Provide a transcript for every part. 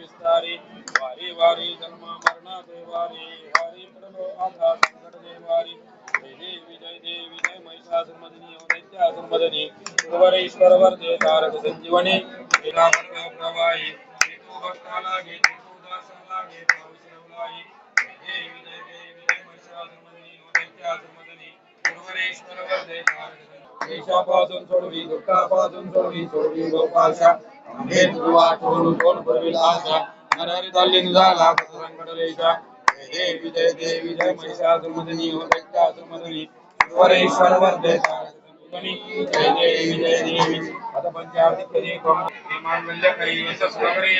विस्तारी वारी वारी जन्म मरणाचे वारी वारी पडलो आता संकट वारी जय देवी जय देवी जय महिषासुरमदिनी दैत्यासुरमदिनी गुरुवरेश्वर वर्धे तारक संजीवनी प्रवाही भक्ताला घे दासाला घे पावसरवलाही महिषासुरमदिनी देशापासून सोडवी दुःखापासून सोडवी सोडवी गोपाशा हे तुवा सोडून कोण पुरविल आशा नरहरी चालली निघाला संकटलेशा जय देवी जय देवी जय महिषासुरमदिनी हो दैत्यासुरमदिनी गुरुवरेश्वर वर्धे जय देवी जय देवी आता पंचावती कधी कोण विमान म्हणजे काही यशस्वी करे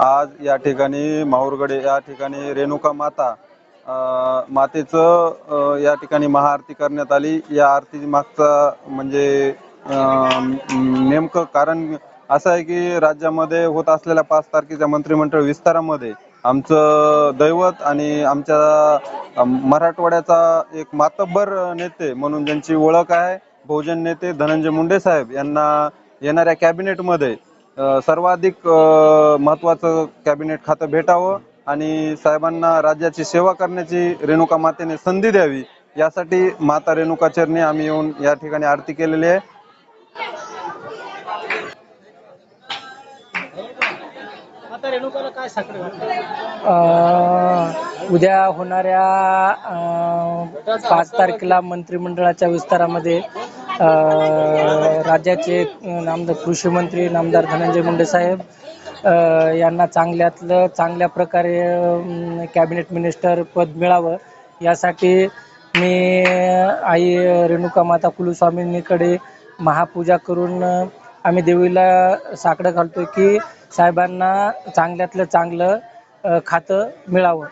आज या ठिकाणी माहूरगडे या ठिकाणी रेणुका माता मातेचं या ठिकाणी महाआरती करण्यात आली. या आरती मागचा म्हणजे नेमकं कारण असं आहे की राज्यामध्ये होत असलेल्या पाच तारखेच्या मंत्रिमंडळ विस्तारामध्ये आमचं दैवत आणि आमच्या मराठवाड्याचा एक मातब्बर नेते म्हणून ज्यांची ओळख आहे बहुजन नेते धनंजय मुंडे साहेब यांना येणाऱ्या कॅबिनेटमध्ये सर्वाधिक महत्वाचं महत्त्वाचं कॅबिनेट खातं भेटावं आणि साहेबांना राज्याची सेवा करण्याची रेणुका मातेने संधी द्यावी यासाठी माता रेणुका चरणी आम्ही येऊन या ठिकाणी आरती केलेली आहे. आता रेणुकाला काय साखर उद्या होणाऱ्या पाच तारखेला मंत्रिमंडळाच्या विस्तारामध्ये राज्याचे नामदार कृषी मंत्री नामदार धनंजय मुंडे साहेब यांना चांगल्यातलं चांगल्या प्रकारे कॅबिनेट मिनिस्टर पद मिळावं यासाठी मी आई रेणुका माता कुलस्वामिनीकडे महापूजा करून आम्ही देवीला साकडं घालतो की साहेबांना चांगल्यातलं चांगलं खातं मिळावं.